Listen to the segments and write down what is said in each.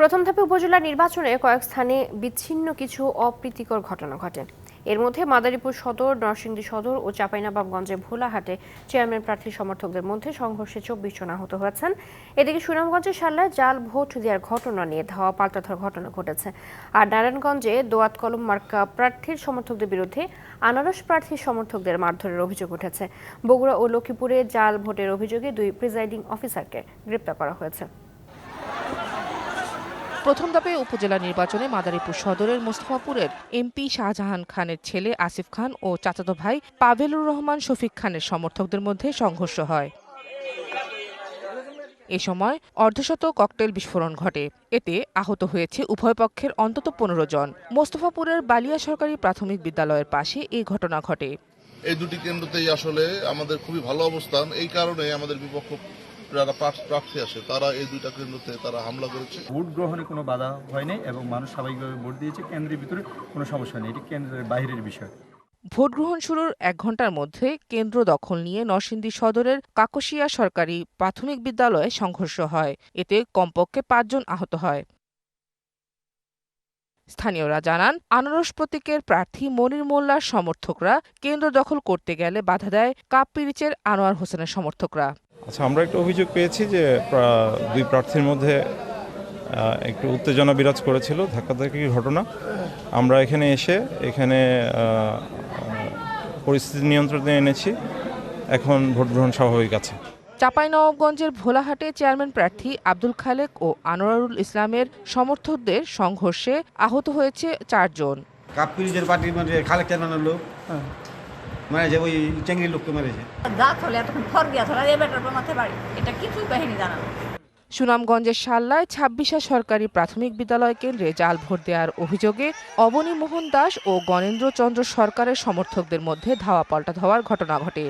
প্রথম ধাপে উপজেলা নির্বাচনে কয়েক স্থানে বিচ্ছিন্ন কিছু অপ্রীতিকর ঘটনা ঘটে। এর মধ্যে মাদারীপুর সদর, নরসিংদী সদর ও চাঁপাইনবাবগঞ্জে ভোলাহাটে চেয়ারম্যান প্রার্থী সমর্থকদের মধ্যে সংঘর্ষে চব্বিশ জন আহত হয়েছেন। এদিকে সুনামগঞ্জের সাল্লায় জাল ভোট দেওয়ার ঘটনা নিয়ে ধাওয়া পাল্টাধার ঘটনা ঘটেছে। আর নারায়ণগঞ্জে দোয়াত কলম মার্কা প্রার্থীর সমর্থকদের বিরুদ্ধে আনারস প্রার্থীর সমর্থকদের মারধরের অভিযোগ উঠেছে। বগুড়া ও লক্ষ্মীপুরে জাল ভোটের অভিযোগে দুই প্রিজাইডিং অফিসারকে গ্রেপ্তার করা হয়েছে। প্রথম ধাপে উপজেলা নির্বাচনে মাদারীপুর সদরের মোস্তফাপুরের এমপি শাহজাহান খানের ছেলে আসিফ খান ও চাচাতো ভাই পাভেলুর রহমান শফিক খানের সমর্থকদের মধ্যে সংঘর্ষ হয়। এ সময় অর্ধশত ককটেল বিস্ফোরণ ঘটে। এতে আহত হয়েছে উভয় পক্ষের অন্তত পনেরো জন। মোস্তফাপুরের বালিয়া সরকারি প্রাথমিক বিদ্যালয়ের পাশে এই ঘটনা ঘটে। এই দুটি কেন্দ্রতেই আসলে আমাদের খুবই ভালো অবস্থান। এই কারণে আমাদের বিপক্ষ যারা প্রার্থী আসে তারা এই দুইটা কেন্দ্রতে তারা হামলা করেছে। ভোট গ্রহণে কোনো বাধা হয়নি এবং মানুষ স্বাভাবিকভাবে ভোট দিয়েছে। কেন্দ্রের ভিতরে কোনো সমস্যা নেই। এটি কেন্দ্রের বাইরের বিষয়। ভোট গ্রহণ শুরুর এক ঘণ্টার মধ্যে কেন্দ্র দখল নিয়ে নরসিংদী সদরের কাকশিয়া সরকারি প্রাথমিক বিদ্যালয়ে সংঘর্ষ হয়। এতে কমপক্ষে পাঁচজন আহত হয়। স্থানীয়রা জানান আনারস প্রতীকের প্রার্থী মনির মোল্লার সমর্থকরা কেন্দ্র দখল করতে গেলে বাধা দেয় কাপ পিরিচের আনোয়ার হোসেনের সমর্থকরা। আচ্ছা আমরা একটা অভিযোগ পেয়েছি যে দুই প্রার্থীর মধ্যে একটু উত্তেজনা বিরাজ করেছিল ধাক্কাধাক্কির ঘটনা। আমরা এখানে এসে এখানে পরিস্থিতি নিয়ন্ত্রণে এনেছি। এখন ভোট গ্রহণ স্বাভাবিক আছে। চাঁপাইনবাবগঞ্জের ভোলাহাটে চেয়ারম্যান প্রার্থী আব্দুল খালেক ও আনোয়ারুল ইসলামের সমর্থকদের সংঘর্ষে আহত হয়েছে চারজন। কাপ্পিরিজের পার্টির মানে খালেক চালানোর লোক। মারেছে ওই চেঙ্গির লোককে মেরেছে। দাঁত হলে এতক্ষণ ফর গিয়া ধরা এই বেটার মাথে বাড়ি। এটা কিছুই কাহিনী জানানো সুনামগঞ্জের সাল্লায় ছাব্বিশা সরকারি প্রাথমিক বিদ্যালয় কেন্দ্রে জাল ভোট দেওয়ার অভিযোগে অবনী মোহন দাস ও গণেন্দ্র চন্দ্র সরকারের সমর্থকদের মধ্যে ধাওয়া পাল্টা ধাওয়ার ঘটনা ঘটে।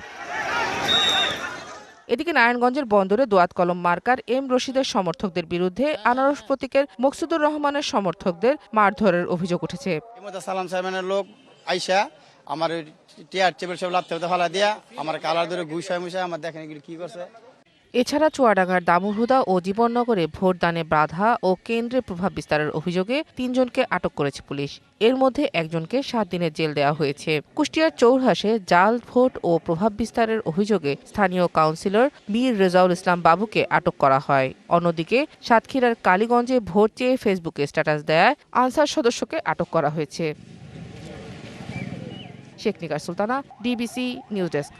এদিকে নারায়ণগঞ্জের বন্দরে দোয়াত কলম মার্কার এম রশিদের সমর্থকদের বিরুদ্ধে আনারস প্রতীকের মকসুদুর রহমানের সমর্থকদের মারধরের অভিযোগ উঠেছে। সালাম সাহেবের লোক আইসা আমার টিয়ার টেবিল সব লাভ থেকে ফালা দিয়া আমার কালার ধরে ঘুষায় মুষায় আমার দেখেন এগুলো কি করছে। এছাড়া চুয়াডাঙ্গার দামুরহুদা ও জীবননগরে ভোটদানে বাধা ও কেন্দ্রে প্রভাব বিস্তারের অভিযোগে তিনজনকে আটক করেছে পুলিশ। এর মধ্যে একজনকে সাত দিনের জেল দেওয়া হয়েছে। কুষ্টিয়ার চৌরহাসে জাল, ভোট ও প্রভাব বিস্তারের অভিযোগে স্থানীয় কাউন্সিলর মীর রেজাউল ইসলাম বাবুকে আটক করা হয়। অন্যদিকে সাতক্ষীরার কালীগঞ্জে ভোট চেয়ে ফেসবুকে স্ট্যাটাস দেয় আনসার সদস্যকে আটক করা হয়েছে। Sheikh Nikar Sultana DBC news desk